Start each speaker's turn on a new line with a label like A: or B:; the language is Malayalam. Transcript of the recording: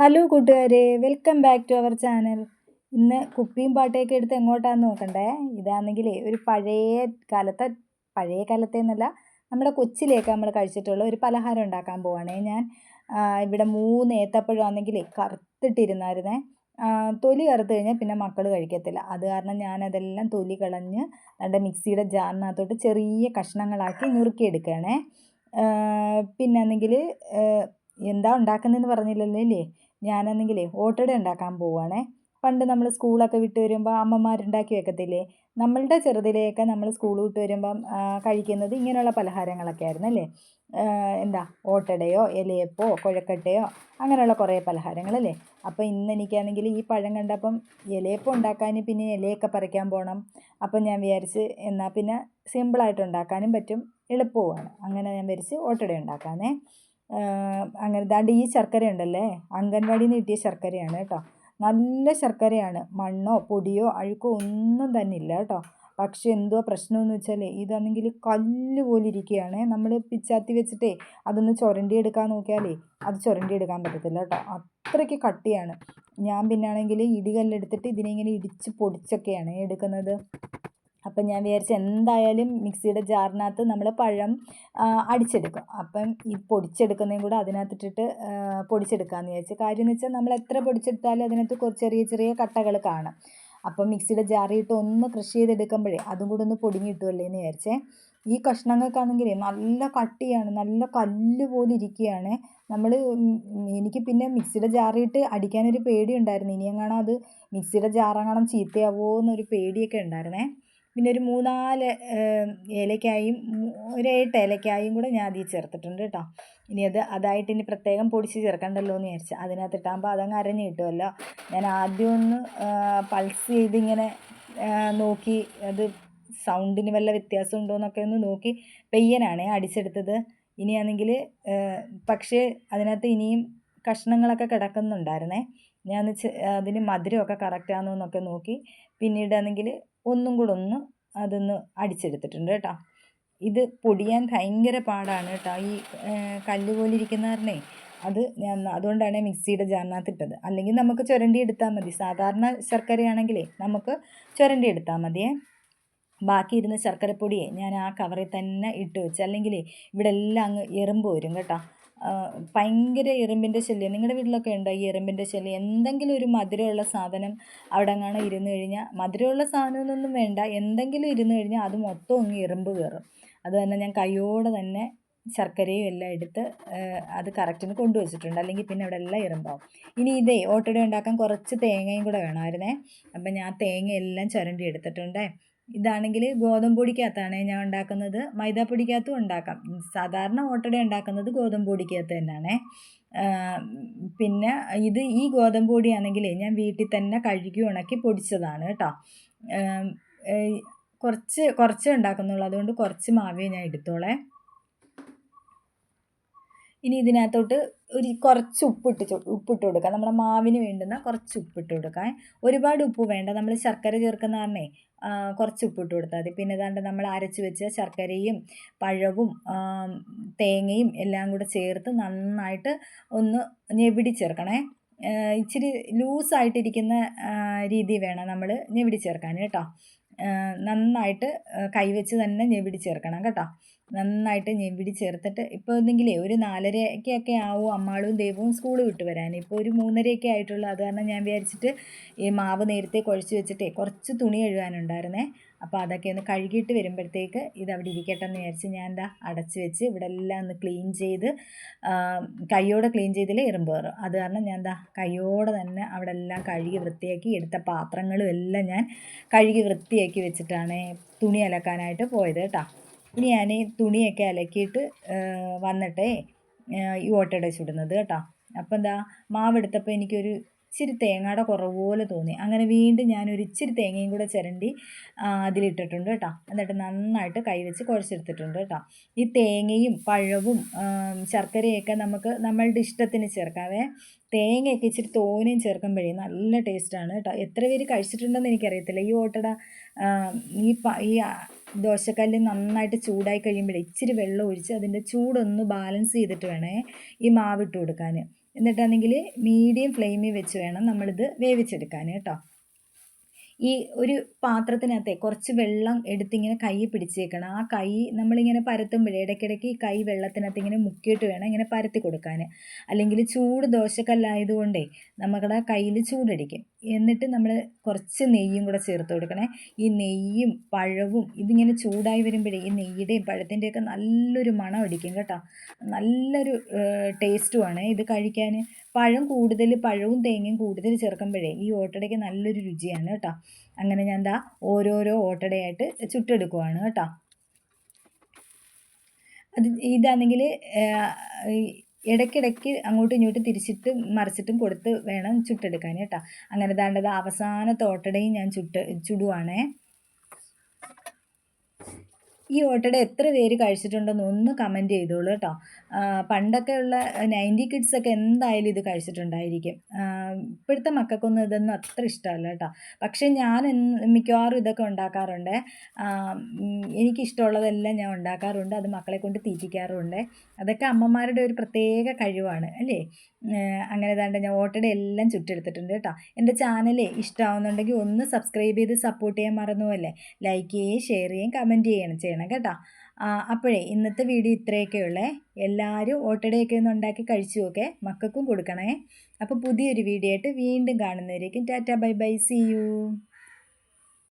A: ഹലോ കൂട്ടുകാരെ. Welcome back to our channel ഇന്ന് കുപ്പിയും പാട്ടയൊക്കെ എടുത്ത് എങ്ങോട്ടാന്ന് നോക്കണ്ടേ? ഇതാണെങ്കിലേ ഒരു പഴയ കാലത്തെ പഴയ കാലത്തെ എന്നല്ല നമ്മുടെ കൊച്ചിലേക്ക് നമ്മൾ കഴിച്ചിട്ടുള്ള ഒരു പലഹാരം ഉണ്ടാക്കാൻ പോവാണേ ഞാൻ. ഇവിടെ മൂന്ന് ഏത്തപ്പഴം ആണെങ്കിൽ കറുത്തിട്ടിരുന്നായിരുന്നേ തൊലി കറുത്ത് കഴിഞ്ഞാൽ പിന്നെ മക്കൾ കഴിക്കത്തില്ല. അത് കാരണം ഞാനതെല്ലാം തൊലി കളഞ്ഞ് നമ്മുടെ മിക്സിയുടെ ജാറിനകത്തോട്ട് ചെറിയ കഷ്ണങ്ങളാക്കി നുറുക്കിയെടുക്കുകയാണേ. പിന്നാണെങ്കിൽ എന്താ ഉണ്ടാക്കുന്നതെന്ന് പറഞ്ഞില്ലല്ലോ? അല്ലേ ഞാനാണെങ്കിലേ ഓട്ടട ഉണ്ടാക്കാൻ പോവുകയാണേ പണ്ട് നമ്മൾ സ്കൂളൊക്കെ വിട്ട് വരുമ്പോൾ അമ്മമാരുണ്ടാക്കി വെക്കത്തില്ലേ? നമ്മളുടെ ചെറുതിലെയൊക്കെ നമ്മൾ സ്കൂൾ വിട്ട് വരുമ്പം കഴിക്കുന്നത് ഇങ്ങനെയുള്ള പലഹാരങ്ങളൊക്കെ ആയിരുന്നു അല്ലേ? എന്താ ഓട്ടടയോ ഇലയപ്പോ കുഴക്കട്ടയോ അങ്ങനെയുള്ള കുറേ പലഹാരങ്ങളല്ലേ അപ്പോൾ ഇന്ന് എനിക്കാണെങ്കിൽ ഈ പഴം കണ്ടപ്പം ഇലയപ്പം ഉണ്ടാക്കാൻ പിന്നെ ഇലയൊക്കെ പറിക്കാൻ പോകണം അപ്പം ഞാൻ വിചാരിച്ച് എന്നാൽ പിന്നെ സിമ്പിളായിട്ട് ഉണ്ടാക്കാനും പറ്റും. എളുപ്പവുമാണ്. അങ്ങനെ ഞാൻ വിചാരിച്ച് ഓട്ടട ഉണ്ടാക്കാനേ അങ്ങനെ ദാണ്ട് ഈ ശർക്കര ഉണ്ടല്ലേ അംഗൻവാടിയിൽ നിന്ന് കിട്ടിയ ശർക്കരയാണ് കേട്ടോ. നല്ല ശർക്കരയാണ്. മണ്ണോ പൊടിയോ അഴുക്കോ ഒന്നും തന്നെ ഇല്ല കേട്ടോ. പക്ഷെ എന്തോ പ്രശ്നമെന്ന് വെച്ചാൽ ഇതാണെങ്കിൽ കല്ല് പോലെ ഇരിക്കുകയാണ്. നമ്മൾ പിച്ചാത്തി വെച്ചിട്ടേ അതൊന്ന് ചുരണ്ടി എടുക്കാൻ നോക്കിയാലേ അത് ചുരണ്ടി എടുക്കാൻ പറ്റത്തില്ല കേട്ടോ. അത്രയ്ക്ക് കട്ടിയാണ്. ഞാൻ പിന്നാണെങ്കിൽ ഇടികല്ലെടുത്തിട്ട് ഇതിനെ ഇങ്ങനെ ഇടിച്ച് പൊടിച്ചൊക്കെയാണ് എടുക്കുന്നത്. അപ്പം ഞാൻ വിചാരിച്ചു എന്തായാലും മിക്സിയുടെ ജാറിനകത്ത് നമ്മൾ പഴം അടിച്ചെടുക്കും. അപ്പം ഈ പൊടിച്ചെടുക്കുന്നതും കൂടെ അതിനകത്തിട്ടിട്ട് പൊടിച്ചെടുക്കാമെന്ന് വിചാരിച്ചു. കാര്യം എന്ന് വെച്ചാൽ നമ്മൾ എത്ര പൊടിച്ചെടുത്താലും അതിനകത്ത് കുറച്ച് ചെറിയ ചെറിയ കട്ടകൾ കാണും. അപ്പം മിക്സിയുടെ ജാറിയിട്ട് ഒന്ന് ക്രഷ് ചെയ്തെടുക്കുമ്പോഴേ അതും കൂടെ ഒന്ന് പൊടിഞ്ഞ് കിട്ടുമല്ലേ എന്ന് വിചാരിച്ചേ. ഈ കഷ്ണങ്ങൾക്കാണെങ്കിൽ നല്ല കട്ടിയാണ് നല്ല കല്ല് പോലെ ഇരിക്കുകയാണ്. നമ്മൾ എനിക്ക് പിന്നെ മിക്സിയുടെ ജാറിയിട്ട് അടിക്കാനൊരു പേടിയുണ്ടായിരുന്നു. ഇനിയെങ്ങാണോ അത് മിക്സിയുടെ ജാറെങ്ങാനും ചീത്തയാവോ എന്നൊരു പേടിയൊക്കെ ഉണ്ടായിരുന്നേ. പിന്നെ ഒരു മൂന്നാൽ ഏലക്കായും മൂ- ഒരു എട്ട് ഏലക്കായും കൂടെ ഞാൻ അതിൽ ചേർത്തിട്ടുണ്ട് കേട്ടോ. ഇനി അത് അതായിട്ട് ഇനി പ്രത്യേകം പൊടിച്ച് ചേർക്കണ്ടല്ലോ എന്ന് വിചാരിച്ചു. അതിനകത്ത് ഇട്ടാകുമ്പോൾ അതങ്ങ് അരഞ്ഞ് കിട്ടുമല്ലോ ഞാൻ ആദ്യം ഒന്ന് പൾസ് ചെയ്തിങ്ങനെ നോക്കി അത് സൗണ്ടിന് വല്ല വ്യത്യാസം ഉണ്ടോ എന്നൊക്കെ ഒന്ന് നോക്കി. പെയ്യനാണേ അടിച്ചെടുത്തത്. ഇനിയാണെങ്കിൽ പക്ഷേ അതിനകത്ത് ഇനിയും കഷ്ണങ്ങളൊക്കെ കിടക്കുന്നുണ്ടായിരുന്നേ. ഞാൻ അതിന് മധുരമൊക്കെ കറക്റ്റാണോ എന്നൊക്കെ നോക്കി പിന്നീടാണെങ്കിൽ ഒന്നും കൂടെ ഒന്ന് അതൊന്ന് അടിച്ചെടുത്തിട്ടുണ്ട് കേട്ടോ. ഇത് പൊടിയാൻ ഭയങ്കര പാടാണ് കേട്ടോ. ഈ കല്ല് പോലെ ഇരിക്കുന്ന അത് ഞാൻ അതുകൊണ്ടാണ് മിക്സിയുടെ ജാറിനകത്ത് ഇട്ടത്. അല്ലെങ്കിൽ നമുക്ക് ചുരണ്ടി എടുത്താൽ മതി. സാധാരണ ശർക്കരയാണെങ്കിലേ നമുക്ക് ചുരണ്ടി എടുത്താൽ മതിയേ. ബാക്കി ഇരുന്ന ശർക്കരപ്പൊടിയെ ഞാൻ ആ കവറിൽ തന്നെ ഇട്ട് വെച്ച്. അല്ലെങ്കിൽ ഇവിടെ എല്ലാം അങ്ങ് എറുമ്പ് വരും കേട്ടോ. ഭയങ്കര എറുമ്പിന്റെ ശല്യം. നിങ്ങളുടെ വീട്ടിലൊക്കെ ഉണ്ടോ ഈ എറുമ്പിന്റെ ശല്യം? എന്തെങ്കിലും ഒരു മധുരമുള്ള സാധനം അവിടെ എങ്ങാനും ഇരുന്ന് കഴിഞ്ഞാൽ മധുരമുള്ള സാധനമൊന്നും വേണ്ട. എന്തെങ്കിലും ഇരുന്ന് കഴിഞ്ഞാൽ അത് മൊത്തം അങ്ങ് എറുമ്പ് കയറും. അത് തന്നെ ഞാൻ കൈയോടെ തന്നെ ശർക്കരയും എല്ലാം എടുത്ത് അത് കറക്റ്റിന് കൊണ്ടുവച്ചിട്ടുണ്ട് അല്ലെങ്കിൽ പിന്നെ അവിടെ എല്ലാം ഇറുമ്പാവും ഇനി ഇതേ ഓട്ടട ഉണ്ടാക്കാൻ കുറച്ച് തേങ്ങയും കൂടെ വേണമായിരുന്നേ. അപ്പം ഞാൻ തേങ്ങ എല്ലാം ചുരണ്ടി എടുത്തിട്ടുണ്ടേ. ഇതാണെങ്കിൽ ഗോതമ്പ് പൊടിക്കകത്താണ് ഞാൻ ഉണ്ടാക്കുന്നത്. മൈദാപ്പൊടിക്കകത്തും ഉണ്ടാക്കാം. സാധാരണ ഓട്ടട ഉണ്ടാക്കുന്നത് ഗോതമ്പ് പൊടിക്കകത്ത് തന്നെയാണേ. പിന്നെ ഇത് ഈ ഗോതമ്പ് പൊടിയാണെങ്കിൽ ഞാൻ വീട്ടിൽ തന്നെ കഴുകി ഉണക്കി പൊടിച്ചതാണ് കേട്ടോ. കുറച്ച് കുറച്ച് ഉണ്ടാക്കുന്നുള്ളൂ. അതുകൊണ്ട് കുറച്ച് മാവേ ഞാൻ എടുത്തോളേ. ഇനി ഇതിനകത്തോട്ട് ഒരു കുറച്ച് ഉപ്പിട്ട് ഉപ്പിട്ട് കൊടുക്കാം. നമ്മുടെ മാവിന് വേണ്ടുന്ന കുറച്ച് ഉപ്പിട്ട് കൊടുക്കാം. ഒരുപാട് ഉപ്പ് വേണ്ട. നമ്മൾ ശർക്കര ചേർക്കുന്ന കാരണേ കുറച്ച് ഉപ്പിട്ട് കൊടുത്താൽ മതി. പിന്നെ ഏതാണ്ട് നമ്മൾ അരച്ച് വെച്ച ശർക്കരയും പഴവും തേങ്ങയും എല്ലാം കൂടെ ചേർത്ത് നന്നായിട്ട് ഒന്ന് ഞെവിടി ചേർക്കണേ. ഇച്ചിരി ലൂസായിട്ടിരിക്കുന്ന രീതി വേണം നമ്മൾ ഞെവിടി ചേർക്കാൻ കേട്ടോ. നന്നായിട്ട് കൈവച്ച് തന്നെ ഞെവിടി ചേർക്കണം കേട്ടോ. നന്നായിട്ട് ഞെവിടി ചേർത്തിട്ട് ഇപ്പോൾ എന്തെങ്കിലേ ഒരു നാലരയ്ക്കൊക്കെ ആവും അമ്മാളും ദൈവവും സ്കൂൾ വിട്ട് വരാൻ. ഇപ്പോൾ ഒരു മൂന്നരയൊക്കെ ആയിട്ടുള്ളൂ. അത് കാരണം ഞാൻ വിചാരിച്ചിട്ട് ഈ മാവ് നേരത്തെ കുഴച്ച് വെച്ചിട്ടേ കുറച്ച് തുണി കഴുകാനുണ്ടായിരുന്നേ. അപ്പോൾ അതൊക്കെ ഒന്ന് കഴുകിയിട്ട് വരുമ്പോഴത്തേക്ക് ഇത് അവിടെ ഇരിക്കട്ടെ എന്ന് വിചാരിച്ച് ഞാൻ എന്താ അടച്ച് വെച്ച് ഇവിടെ എല്ലാം ഒന്ന് ക്ലീൻ ചെയ്ത് കൈയോടെ ക്ലീൻ ചെയ്തില്ലേ എറുമ്പ് കയറും. അത് കാരണം ഞാൻ എന്താ കൈയോടെ തന്നെ അവിടെ എല്ലാം കഴുകി വൃത്തിയാക്കി എടുത്ത പാത്രങ്ങളും എല്ലാം ഞാൻ കഴുകി വൃത്തിയാക്കി വെച്ചിട്ടാണ് തുണി അലക്കാനായിട്ട് പോയത് കേട്ടോ. ഇനി ഞാൻ തുണിയൊക്കെ അലക്കിയിട്ട് വന്നിട്ടേ ഈ ഓട്ടട ചുടുന്നത് കേട്ടോ. അപ്പം എന്താ മാവെടുത്തപ്പോൾ എനിക്കൊരു ഇച്ചിരി തേങ്ങയുടെ കുറവ് പോലെ തോന്നി. അങ്ങനെ വീണ്ടും ഞാനൊരു ഇച്ചിരി തേങ്ങയും കൂടെ ചിരണ്ടി അതിലിട്ടിട്ടുണ്ട് കേട്ടോ. എന്നിട്ട് നന്നായിട്ട് കൈവച്ച് കുഴച്ചെടുത്തിട്ടുണ്ട് കേട്ടോ. ഈ തേങ്ങയും പഴവും ശർക്കരയൊക്കെ നമുക്ക് നമ്മളുടെ ഇഷ്ടത്തിന് ചേർക്കാവേ തേങ്ങയൊക്കെ ഇച്ചിരി തോനെയും ചേർക്കുമ്പോഴേ നല്ല ടേസ്റ്റാണ് കേട്ടോ. എത്ര പേര് കഴിച്ചിട്ടുണ്ടെന്ന് എനിക്കറിയത്തില്ല. ഈ ഓട്ടട ഈ പ ഈ ദോശക്കല്ല് നന്നായിട്ട് ചൂടായി കഴിയുമ്പോഴേ ഇച്ചിരി വെള്ളം ഒഴിച്ച് അതിന്റെ ചൂടൊന്ന് ബാലൻസ് ചെയ്തിട്ട് വേണേ ഈ മാവിട്ട് കൊടുക്കാൻ. എന്നിട്ടാണെങ്കിൽ മീഡിയം ഫ്ലെയിമിൽ വെച്ച് വേണം നമ്മളിത് വേവിച്ചെടുക്കാൻ കേട്ടോ. ഈ ഒരു പാത്രത്തിനകത്തെ കുറച്ച് വെള്ളം എടുത്തിങ്ങനെ കൈ പിടിച്ചേക്കണം. ആ കൈ നമ്മളിങ്ങനെ പരത്തുമ്പോഴേ ഇടയ്ക്കിടയ്ക്ക് ഈ കൈ വെള്ളത്തിനകത്ത് ഇങ്ങനെ മുക്കിയിട്ട് വേണം ഇങ്ങനെ പരത്തി കൊടുക്കാൻ അല്ലെങ്കിൽ ചൂട് ദോശക്കല്ലായതുകൊണ്ടേ നമ്മുടെ കയ്യിൽ ചൂടടിക്കും. എന്നിട്ട് നമ്മൾ കുറച്ച് നെയ്യും കൂടെ ചേർത്ത് കൊടുക്കണേ. ഈ നെയ്യും പഴവും ഇതിങ്ങനെ ചൂടായി വരുമ്പോഴേ ഈ നെയ്യുടെയും പഴത്തിന്റെയൊക്കെ നല്ലൊരു മണം അടിക്കും കേട്ടോ. നല്ലൊരു ടേസ്റ്റുമാണ് ഇത് കഴിക്കാൻ. പഴം കൂടുതൽ പഴവും തേങ്ങയും കൂടുതൽ ചേർക്കുമ്പോഴേ ഈ ഓട്ടടയ്ക്ക് നല്ലൊരു രുചിയാണ് കേട്ടോ. അങ്ങനെ ഞാൻ എന്താ ഓരോരോ ഓട്ടടയായിട്ട് ചുട്ടെടുക്കുവാണ് കേട്ടോ. അത് ഇതാണെങ്കിൽ ഇടയ്ക്കിടയ്ക്ക് അങ്ങോട്ടും ഇങ്ങോട്ടും തിരിച്ചിട്ട് മറിച്ചിട്ടും കൊടുത്ത് വേണം ചുട്ടെടുക്കാൻ കേട്ടോ. അങ്ങനെ ദാണ്ടത് അവസാന തോട്ടടയും ഞാൻ ചുട്ട് ചുടുവാണേ. ഈ ഓട്ടട എത്ര പേര് കഴിച്ചിട്ടുണ്ടെന്ന് ഒന്ന് കമന്റ് ചെയ്തോളൂ കേട്ടോ. പണ്ടൊക്കെ ഉള്ള നയന്റി കിഡ്സൊക്കെ എന്തായാലും ഇത് കഴിച്ചിട്ടുണ്ടായിരിക്കും. ഇപ്പോഴത്തെ മക്കൾക്കൊന്നും ഇതൊന്നും അത്ര ഇഷ്ടമല്ല കേട്ടോ. പക്ഷേ ഞാൻ മിക്കവാറും ഇതൊക്കെ ഉണ്ടാക്കാറുണ്ട്. എനിക്കിഷ്ടമുള്ളതെല്ലാം ഞാൻ ഉണ്ടാക്കാറുണ്ട്. അത് മക്കളെ കൊണ്ട് തീറ്റിക്കാറുണ്ട്. അതൊക്കെ അമ്മമാരുടെ ഒരു പ്രത്യേക കഴിവാണ് അല്ലേ? അങ്ങനെ താണ്ട് ഞാൻ ഓട്ടട എല്ലാം ചുറ്റെടുത്തിട്ടുണ്ട് കേട്ടോ. എന്റെ ചാനലേ ഇഷ്ടമാവുന്നുണ്ടെങ്കിൽ ഒന്ന് സബ്സ്ക്രൈബ് ചെയ്ത് സപ്പോർട്ട് ചെയ്യാൻ മറന്നുപോലെ ലൈക്ക് ചെയ്യുകയും ഷെയർ ചെയ്യുകയും കമന്റ് ചെയ്യണം ചെയ്യണം കേട്ടോ. അപ്പോഴേ ഇന്നത്തെ വീഡിയോ ഇത്രയൊക്കെ ഉള്ളേ. എല്ലാവരും ഓട്ടടയൊക്കെ ഒന്ന് ഉണ്ടാക്കി കഴിച്ചു നോക്കെ. മക്കൾക്കും കൊടുക്കണേ. അപ്പോൾ പുതിയൊരു വീഡിയോ ആയിട്ട് വീണ്ടും കാണുന്നവരേക്കും tata bye bye. See you